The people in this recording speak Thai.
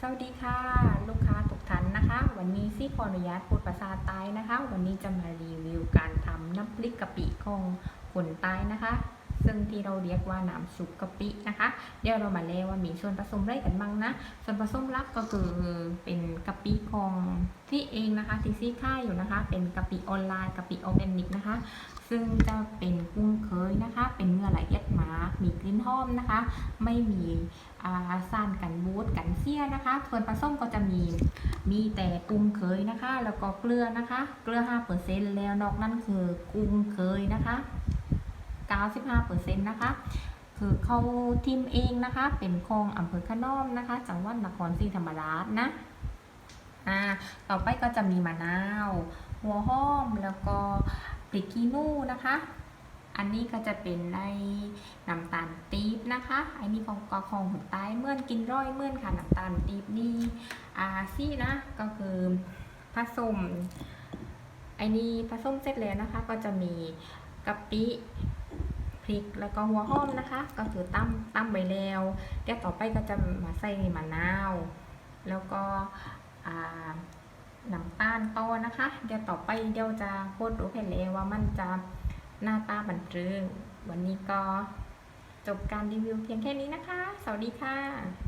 สวัสดีค่ะ ลูกค้าทุกท่านนะคะ วันนี้ซี่ขออนุญาตพูดภาษาใต้นะคะ วันนี้จะมารีวิวการทำน้ำพริกกะปิของคนใต้นะคะ ซึ่งที่เราเรียกว่าน้ำซุปกะปินะคะ เดี๋ยวเรามาเล่าว่ามีส่วนผสมอะไรกันบ้างนะ ส่วนผสมหลักก็คือเป็นกะปิของที่เองนะคะที่ซี่ค่ายอยู่นะคะ เป็นกะปิออนไลน์กะปิออร์แกนิกนะคะ ซึ่งจะเป็นกุ้งเคยนะ ห้อมนะคะ ไม่มีอ่าสารกันบูดกันเสี้ยนะคะ ส่วนผสมก็จะมีมีแต่กุ้งเคยนะคะ แล้วก็เกลือนะคะ เกลือ5%แล้วนอกนั้นคือกุ้งเคยนะคะ95%นะคะคือเขาทิมเองนะคะ เป็นของอำเภอขนอมนะคะ จังหวัดนครศรีธรรมราชนะอ่าต่อไปก็จะมีมะนาว หัวหอมแล้วก็พริกขี้นูนะคะ อันนี้ก็จะเป็นในน้ำตาล นะคะอันนี้ของกอของหุ่นใต้เมื่อนกินร้อยเมื่อนค่ะน้ำตาลปี๊บนี่อาซี่นะก็คือผสมไอ้นี่ผสมเสร็จแล้วนะคะ ก็จะมีกะปิพริกแล้วก็หัวหอมนะคะ ก็คือตั้มตั้มไปแล้วเดี๋ยวต่อไปก็จะมาใส่มะนาว แล้วก็น้ำตาลโตนะคะ เดี๋ยวต่อไปเดี๋ยวจะโคตรรู้ให้เลว่ามันจะหน้าตาบันเทิงวันนี้ก็ จบการรีวิวเพียงแค่นี้นะคะ สวัสดีค่ะ